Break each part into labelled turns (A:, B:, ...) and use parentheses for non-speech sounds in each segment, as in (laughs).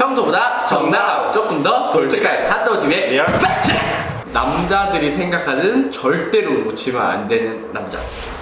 A: 평소보다 정답 조금 더 솔직한 핫도그 TV의
B: 리얼
A: 팩트 남자들이 생각하는 절대로 놓치면 안 되는 남자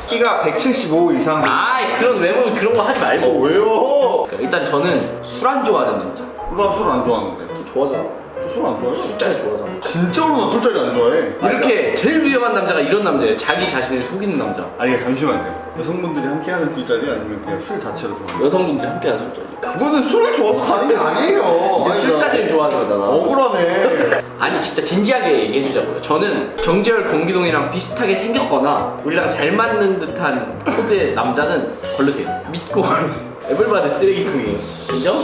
B: 키가 175 이상.
A: 아 그런 외모 그런 거 하지 말고
B: 어, 왜요?
A: 그러니까 일단 저는 술 안 좋아하는 남자
B: 나 술 안 좋아하는데.
A: 좋아하잖아
B: 저술안 좋아해요?
A: 술자리 좋아하잖아
B: 진짜로 나 술자리 안 좋아해.
A: 이렇게 제일 위험한 남자가 이런 남자예요 자기 자신을 속이는 남자
B: 아니 잠시만요. 여성분들이 함께하는 술자리 아니면 그냥 술 자체를 좋아해요?
A: 여성분들 함께하는 술자리
B: 그거는 술을 좋아서 가는 게 아니에요. 아니, 나
A: 술자리를 좋아하는 거잖아
B: 억울하네.
A: 아니 진짜 진지하게 얘기해주자고요 저는 정재열 공기동이랑 비슷하게 생겼거나 우리랑 잘 맞는 듯한 코드의 남자는 걸르세요 믿고 걸르세요 에블바드 쓰레기통이에요 인정?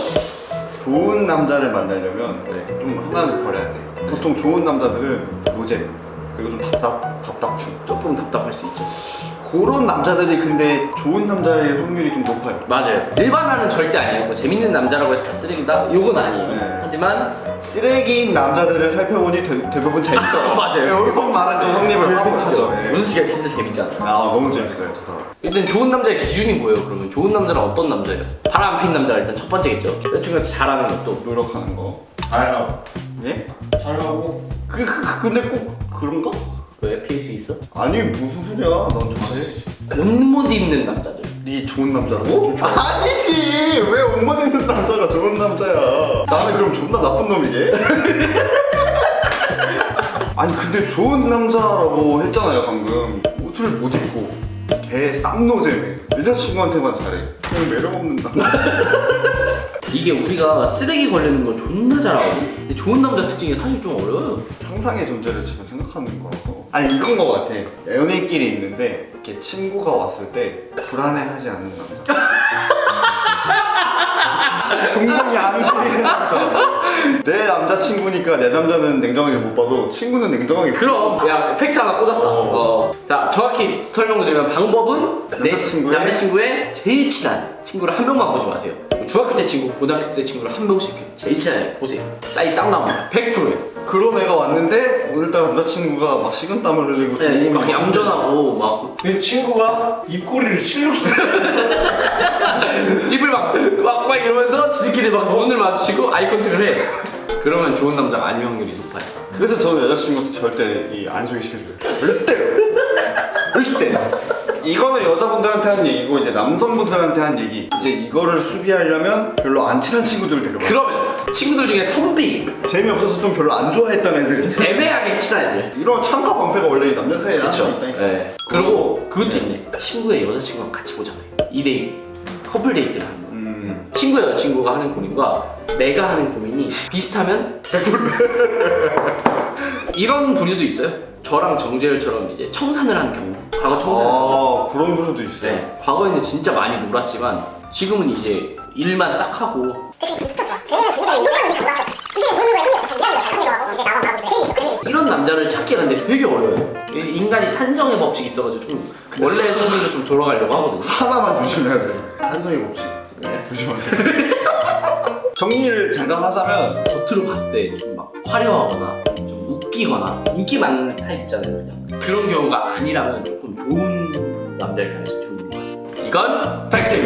B: 좋은 남자를 만나려면
A: 네.
B: 좀 하나를 버려야 돼. 보통 좋은 남자들은 노잼 그리고 좀 답답 답답충.
A: 조금 답답할 수 있죠
B: 그런 남자들이 근데 좋은 남자의 확률이 좀 높아요.
A: 맞아요 일반화는 절대 아니에요 뭐 재밌는 남자라고 해서 다 쓰레기다? 요건 아니에요
B: 네.
A: 하지만
B: 쓰레기인 남자들을 살펴보니 대, 대부분 (laughs) 재밌다.
A: 맞아요.
B: 이런 말은 좀 성립을 하고 하죠. 예.
A: 우수 씨가 진짜 재밌잖아
B: 아 너무 재밌어요 저 사람.
A: 일단 좋은 남자의 기준이 뭐예요 그러면 좋은 남자는 어떤 남자예요? 바람 핀 남자가 일단 첫 번째겠죠 여자친구한테 잘하는 것도
B: 노력하는 거.
C: 잘하고
B: 예?
C: 잘하고
B: 그, 그 근데 꼭 그런가?
A: 왜 피할 수 있어?
B: 아니 무슨 소리야? 난 잘해.
A: 옷 못 입는 남자들
B: 이 좋은 남자라고? 아니지 왜 옷만 입는 남자가 좋은 남자야 나는 그럼 존나 나쁜 놈이게? (laughs) 아니 근데 좋은 남자라고 했잖아요 방금 옷을 못 입고 개 쌍노잼해 여자친구한테만 잘해 그냥 매력 없는 남자
A: 이게 우리가 쓰레기 걸리는 건 존나 잘하거든? 근데 좋은 남자 특징이 사실 좀 어려워요.
B: 상상의 존재를 지금 생각하는 거라서. 아니 이건 거 같아. 연인끼리 있는데 이렇게 친구가 왔을 때 불안해하지 않는 남자. 동공이 안 움직이는 남자 내 남자친구니까 내 남자는 냉정하게 못 봐도 친구는 냉정하게 봐.
A: 그럼. 야 팩트 하나 꽂았다. 어. 자 정확히 설명드리면 방법은 내
B: 남자친구의-
A: 남자친구의 제일 친한 친구를 한 명만 보지 마세요 때 친구, 고등학교 때 친구를 한 명씩 제일 친하게 보세요 사이 딱 나옵니다 100%예요
B: 그런 애가 왔는데 오늘따라 남자친구가 막 식은 땀을 흘리고
A: 네, 막 얌전하고 막
C: 내 친구가 입꼬리를 실룩 (laughs)
A: 입을 막, 막, 막 이러면서 지들끼리 막 눈을 마주치고 아이 컨택을 해 그러면 좋은 남자가 아닐 확률이 높아요
B: 그래서 저는 여자친구한테 절대 이 안 소개시켜줘요. 절대로. 절대. 이거는 여자분들한테 한 얘기고 이제 남성분들한테 한 얘기. 이제 이거를 수비하려면 별로 안 친한 친구들을 데려가.
A: 그러면 친구들 중에 선비
B: 재미없어서 좀 별로 안 좋아했던 애들.
A: 애매하게 친한 애들
B: 이런 창과 방패가 원래 이 남녀 사이에
A: 그쵸
B: 항상 있다니까.
A: 네. 그리고 그것도 있네 친구의 여자친구랑 같이 보잖아요 2대2 커플 데이트를 하는 거
B: 음.
A: 친구 여자친구가 하는 고민과 내가 하는 고민이 비슷하면 100% (laughs) 이런 부류도 있어요 저랑 정재열처럼 이제 청산을 한 경우 과거 청산을 한 경우
B: 아 그런 부류도 있어요.
A: 네, 과거에는 진짜 많이 놀았지만 지금은 이제 일만 딱 하고
D: 그게 진짜 좋아. 재미는 굉장히 유명한 게 몰랐어. 이게 보는 거에 흥미 없어. 이해하는 거 작품이 나와서 이제 나만 가고 재미 재미.
A: 이런 남자를 찾기가 근데 되게 어려워요. 이 인간이 탄성의 법칙이 있어가지고 좀 원래 성질로 좀 돌아가려고 하거든요.
B: 하나만 조심해야 돼. 한성의 법칙.
A: 네.
B: 조심하세요. (laughs) 정리를 잠깐 하자면
A: 겉으로 봤을 때 좀 막 화려하거나 좀 웃기거나 인기 많은 타입 있잖아요, 그냥 그런 경우가 아니라면 조금 좋은 남자를 가야지 좋은 것 같아요. 이건 팩트.